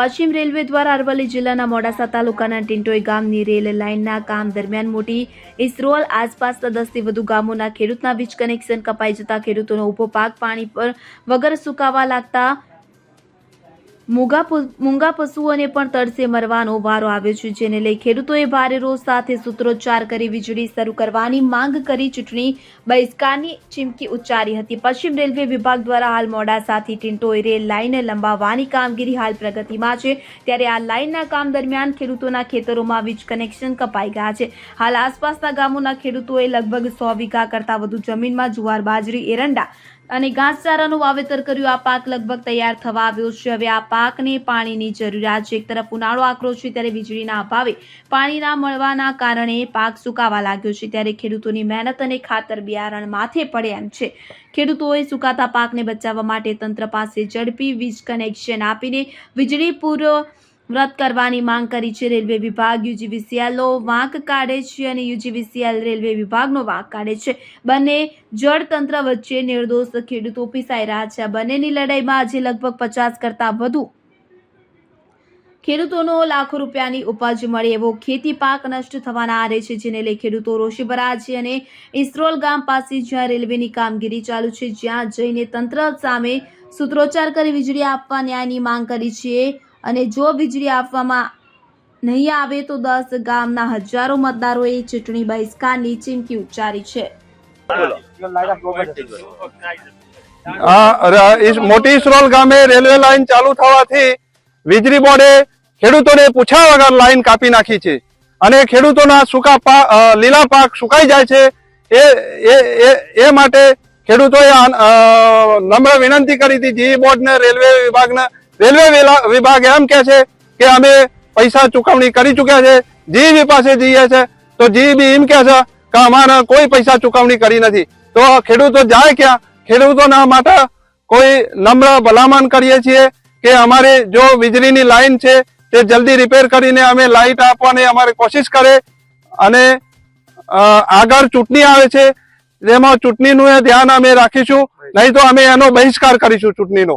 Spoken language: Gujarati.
પશ્ચિમ રેલવે દ્વારા અરવલ્લી જિલ્લાના મોડાસા તાલુકાના ટિન્ટોઈ ગામની રેલ લાઇનના કામ દરમિયાન મોટી ઇસરોલ આસપાસના દસથી વધુ ગામોના ખેડૂતના વીજ કનેક્શન કપાઈ જતા ખેડૂતોનો ઊભો પાક પાણી પર વગર સુકાવા લાગતા મૂંગા મૂંગા પશુઓને પણ તરસે મરવાનો વારો આવ્યો છે, જેને લઈ ખેડૂતોએ ભારે રોષ સાથે સૂત્રોચ્ચાર કરી વીજળી શરૂ કરવાની માંગ કરી ચૂંટણી બહિષ્કારની ચીમકી ઉચ્ચારી હતી. પશ્ચિમ રેલવે વિભાગ દ્વારા હાલ મોડાસાથી ટિન્ટોઈ રેલ લાઇન લંબાવવાની કામગીરી હાલ પ્રગતિમાં છે. ત્યારે આ લાઇનના કામ દરમિયાન ખેડૂતોના ખેતરોમાં વીજ કનેક્શન કપાઈ ગયા છે. હાલ આસપાસના ગામોના ખેડૂતોએ લગભગ સો વીઘા કરતાં વધુ જમીનમાં જુવાર, બાજરી, એરંડા અને ઘાસચારાનું વાવેતર કર્યું. આ પાક લગભગ તૈયાર થવા આવ્યો છે. હવે આ પાકને પાણીની જરૂરિયાત છે. એક તરફ ઉનાળો આકરો છે, ત્યારે વીજળીના અભાવે પાણી ના મળવાના કારણે પાક સુકાવા લાગ્યો છે, ત્યારે ખેડૂતોની મહેનત અને ખાતર બિયારણ માથે પડે એમ છે. ખેડૂતોએ સુકાતા પાકને બચાવવા માટે તંત્ર પાસે ઝડપી વીજ કનેક્શન આપીને વીજળી પૂરો રદ કરવાની માંગ કરી છે રેલવે વિભાગ. યુજીવીસીએલનો વાંક કાઢે છે અને યુજીવીસીએલ રેલવે વિભાગનો વાંક કાઢે છે. બંને જળતંત્ર વચ્ચે નિર્દોષ ખેડૂતો પીસાઈ રહ્યા છે. બંનેની લડાઈમાં આજે લગભગ પચાસ કરતાં વધુ ખેડૂતોનો લાખો રૂપિયાની ઉપજ મળે. એવો ખેતી પાક નષ્ટ થવાના આરે છે, જેને લઈ ખેડૂતો રોષે ભરાયા છે અને ઇસરોલ ગામ પાસે જ્યાં રેલવેની કામગીરી ચાલુ છે, જ્યાં જઈને તંત્ર સામે સૂત્રોચ્ચાર કરી વીજળી આપવા ન્યાયની માંગ કરી છે. અને જો વીજળી આપવામાં નહીં આવે તો દસ ગામના હજારો મતદારોએ ચૂંટણી બહિષ્કારની ચીમકી ઉચ્ચારી છે. મોટી ઇસરોલ ગામે રેલવે લાઈન ચાલુ થવાથી વીજળી બોર્ડે ખેડૂતોને પૂછ્યા વગર લાઈન કાપી નાખી છે. અને ખેડૂતોના સૂકા પાક લીલા પાક સુકાઈ જાય છે. એ એ માટે ખેડૂતોએ નમ્ર વિનંતી કરી હતી. જી બોર્ડને, રેલવે વિભાગને રેલવે વિભાગ એમ કે છે કે અમે પૈસા ચુકવણી કરી ચૂક્યા છે, જીબી પાસે જઈએ છે, તો જીબી એમ કે છે કે અમારે કોઈ પૈસા ચુકવણી કરી નથી. તો ખેડૂતો જાય ક્યાં? ખેડૂતોના માટે કોઈ નમ્ર ભલામણ કરીએ છીએ કે અમારે જો વીજળીની લાઈન છે, તે જલ્દી રિપેર કરીને અમે લાઇટ આપવાની અમારે કોશિશ કરે અને આગળ ચૂંટણી આવે છે, તેમાં ચૂંટણીનું એ ધ્યાન અમે રાખીશું, નહીં તો અમે એનો બહિષ્કાર કરીશું ચૂંટણીનો.